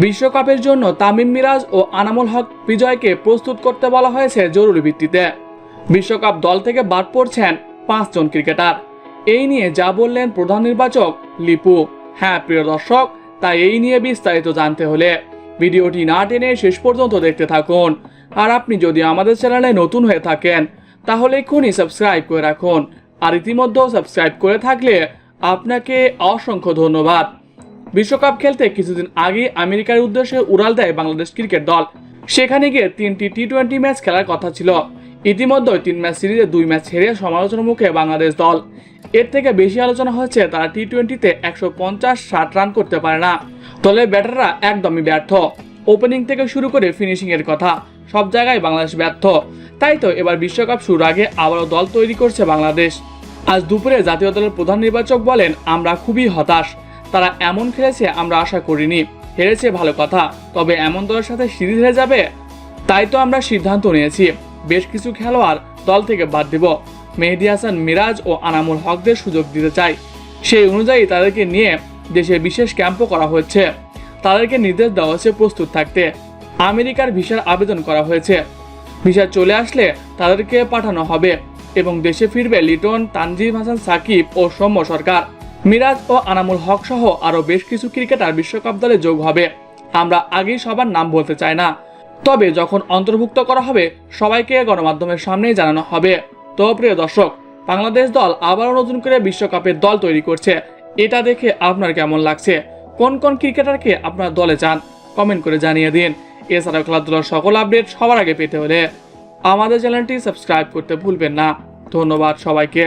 বিশ্বকাপের জন্য তামিম মিরাজ ও আনামুল হক বিজয়কে প্রস্তুত করতে বলা হয়েছে জরুরি ভিত্তিতে। বিশ্বকাপ দল থেকে বাদ পড়ছেন পাঁচজন ক্রিকেটার। এই নিয়ে যা বললেন প্রধান নির্বাচক লিপু। হ্যাঁ প্রিয় দর্শক, তাই এই নিয়ে বিস্তারিত জানতে হলে ভিডিওটি না টেনে শেষ পর্যন্ত দেখতে থাকুন। আর আপনি যদি আমাদের চ্যানেলে নতুন হয়ে থাকেন, তাহলে এক্ষুনি সাবস্ক্রাইব করে রাখুন। আর ইতিমধ্যেও সাবস্ক্রাইব করে থাকলে আপনাকে অসংখ্য ধন্যবাদ। বিশ্বকাপ খেলতে কিছুদিন আগে আমেরিকার উদ্দেশ্যে উড়াল দেয় বাংলাদেশ ক্রিকেট দল। সেখানে গিয়ে তিনটি টি টোয়েন্টি ম্যাচ খেলার কথা ছিল। ইতিমধ্যে তিন ম্যাচ সিরিজে দুই ম্যাচ হেরে সমালোচনার মুখে বাংলাদেশ দল। এর থেকে বেশি আলোচনা হচ্ছে তারা টি টোয়েন্টিতে একশো পঞ্চাশ ষাট রান করতে পারে না। দলের ব্যাটাররা একদমই ব্যর্থ। ওপেনিং থেকে শুরু করে ফিনিশিং এর কথা, সব জায়গায় বাংলাদেশ ব্যর্থ। তাই তো এবার বিশ্বকাপ শুরুর আগে আবারও দল তৈরি করছে বাংলাদেশ। আজ দুপুরে জাতীয় দলের প্রধান নির্বাচক বলেন, আমরা খুবই হতাশ। তারা এমন খেলেছে আমরা আশা করিনি। হেরেছে ভালো কথা, তবে এমন দলের সাথে সিরিজ হেরে যাবে? তাই তো আমরা সিদ্ধান্ত নিয়েছি। বেশ কিছু খেলোয়াড় দল থেকে বাদ দেব। মেহেদি হাসান, মিরাজ ও আনামুল হকদের সুযোগ দিতে চাই। সেই অনুযায়ী তাদেরকে নিয়ে দেশে বিশেষ ক্যাম্পও করা হচ্ছে। তাদেরকে নির্দেশ দেওয়া হয়েছে প্রস্তুত থাকতে। আমেরিকার ভিসার আবেদন করা হয়েছে। ভিসা চলে আসলে তাদেরকে পাঠানো হবে এবং দেশে ফিরবে লিটন, তানজিম হাসান, সাকিব ও সৌম্য সরকার। মিরাজ ও আনামুল হক সহ আরও বেশ কিছু ক্রিকেটার বিশ্বকাপ দলে যোগ হবে। আমরা আগেই সবার নাম বলতে চাই না। তবে যখন অন্তর্ভুক্ত করা হবে, সবাইকে গণমাধ্যমের সামনেই জানানো হবে। তো প্রিয় দর্শক, বাংলাদেশ দল আবারও নতুন করে বিশ্বকাপের দল তৈরি করছে। এটা দেখে আপনার কেমন লাগছে? কোন কোন ক্রিকেটারকে আপনার দলে চান? কমেন্ট করে জানিয়ে দিন। এছাড়াও খেলাধুলার সকল আপডেট সবার আগে পেতে হলে আমাদের চ্যানেলটি সাবস্ক্রাইব করতে ভুলবেন না। ধন্যবাদ সবাইকে।